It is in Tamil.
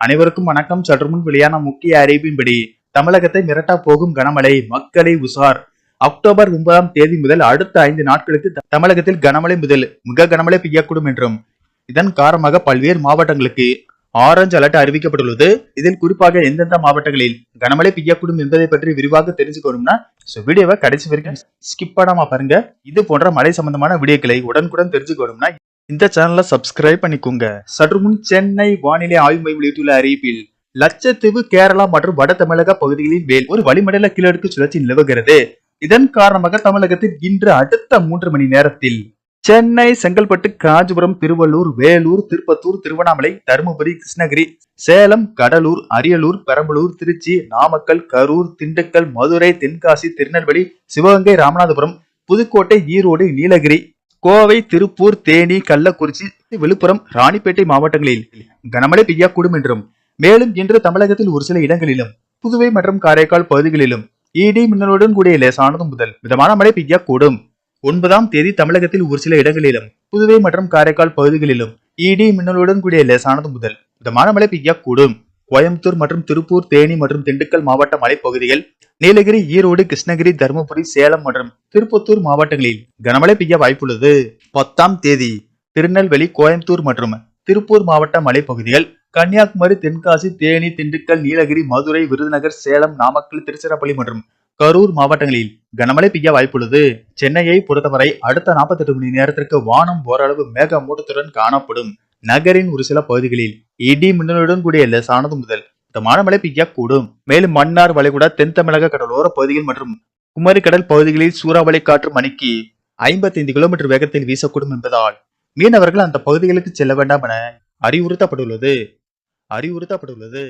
அனைவருக்கும் வணக்கம். சற்று முன் வெளியான முக்கிய அறிவிப்பின்படி தமிழகத்தை மிரட்டா போகும் கனமழை மக்களை உசார். அக்டோபர் ஒன்பதாம் தேதி முதல் அடுத்த ஐந்து நாட்களுக்கு தமிழகத்தில் கனமழை முதல் மிக கனமழை பெய்யக்கூடும் என்றும் இதன் காரணமாக பல்வேறு மாவட்டங்களுக்கு ஆரஞ்சு அலர்ட் அறிவிக்கப்பட்டுள்ளது. இதில் குறிப்பாக எந்தெந்த மாவட்டங்களில் கனமழை பெய்யக்கூடும் என்பதை பற்றி விரிவாக தெரிஞ்சுக்கணும்னா so வீடியோவை கடைசி வரைக்கும் ஸ்கிப் பண்ணாம பாருங்க. இது போன்ற மழை சம்பந்தமான வீடியோக்களை உடனுக்குடன் தெரிஞ்சுக்கணும்னா இந்த சேனலை சப்ஸ்கிரைப் பண்ணிக்கோங்க. சற்று முன் சென்னை வானிலை ஆய்வு மையம் வெளியிட்டுள்ள அறிவிப்பில் லட்சத்தீவு கேரளா மற்றும் வட தமிழக பகுதிகளில் வேல் ஒரு வளிமண்டல கீழடுக்கு சுழற்சி நிலவுகிறது. இதன் காரணமாக தமிழகத்தில் இன்று அடுத்த மூன்று மணி நேரத்தில் சென்னை செங்கல்பட்டு காஞ்சிபுரம் திருவள்ளூர் வேலூர் திருப்பத்தூர் திருவண்ணாமலை தருமபுரி கிருஷ்ணகிரி சேலம் கடலூர் அரியலூர் பெரம்பலூர் திருச்சி நாமக்கல் கரூர் திண்டுக்கல் மதுரை தென்காசி திருநெல்வேலி சிவகங்கை ராமநாதபுரம் புதுக்கோட்டை ஈரோடு நீலகிரி கோவை திருப்பூர் தேனி கள்ளக்குறிச்சி விழுப்புரம் ராணிப்பேட்டை மாவட்டங்களில் கனமழை பெய்யக்கூடும் என்றும் மேலும் இன்று தமிழகத்தில் ஒரு சில இடங்களிலும் புதுவை மற்றும் காரைக்கால் பகுதிகளிலும் இடி மின்னலுடன் கூடிய லேசானது முதல் மிதமான மழை பெய்யக்கூடும். ஒன்பதாம் தேதி தமிழகத்தில் ஒரு சில இடங்களிலும் புதுவை மற்றும் காரைக்கால் பகுதிகளிலும் இடி மின்னலுடன் கூடிய லேசானது முதல் மிதமான மழை பெய்யக்கூடும். கோயம்புத்தூர் மற்றும் திருப்பூர் தேனி மற்றும் திண்டுக்கல் மாவட்ட மலைப்பகுதிகள் நீலகிரி ஈரோடு கிருஷ்ணகிரி தருமபுரி சேலம் மற்றும் திருப்பத்தூர் மாவட்டங்களில் கனமழை பெய்ய வாய்ப்புள்ளது. பத்தாம் தேதி திருநெல்வேலி கோயம்புத்தூர் மற்றும் திருப்பூர் மாவட்ட மலைப்பகுதிகள் கன்னியாகுமரி தென்காசி தேனி திண்டுக்கல் நீலகிரி மதுரை விருதுநகர் சேலம் நாமக்கல் திருச்சிராப்பள்ளி மற்றும் கரூர் மாவட்டங்களில் கனமழை பெய்ய வாய்ப்புள்ளது. சென்னையை பொறுத்தவரை அடுத்த 48 மணி நேரத்திற்கு வானம் ஓரளவு மேகமூட்டத்துடன் காணப்படும். நகரின் ஒரு சில பகுதிகளில் இடி மின்னலுடன் கூடிய லேசானது முதல் மிதமான மழை பெய்யக்கூடும் மேலும் மன்னார் வளைகுடா தென் தமிழக கடலோர பகுதிகள் மற்றும் குமரி கடல் பகுதிகளில் சூறாவளி காற்று மணிக்கு 55 கிலோமீட்டர் வேகத்தில் வீசக்கூடும் என்பதால் மீனவர்கள் அந்த பகுதிகளுக்கு செல்ல வேண்டாம் என அறிவுறுத்தப்பட்டுள்ளது. அறிவுறுத்தப்பட்டுள்ளது.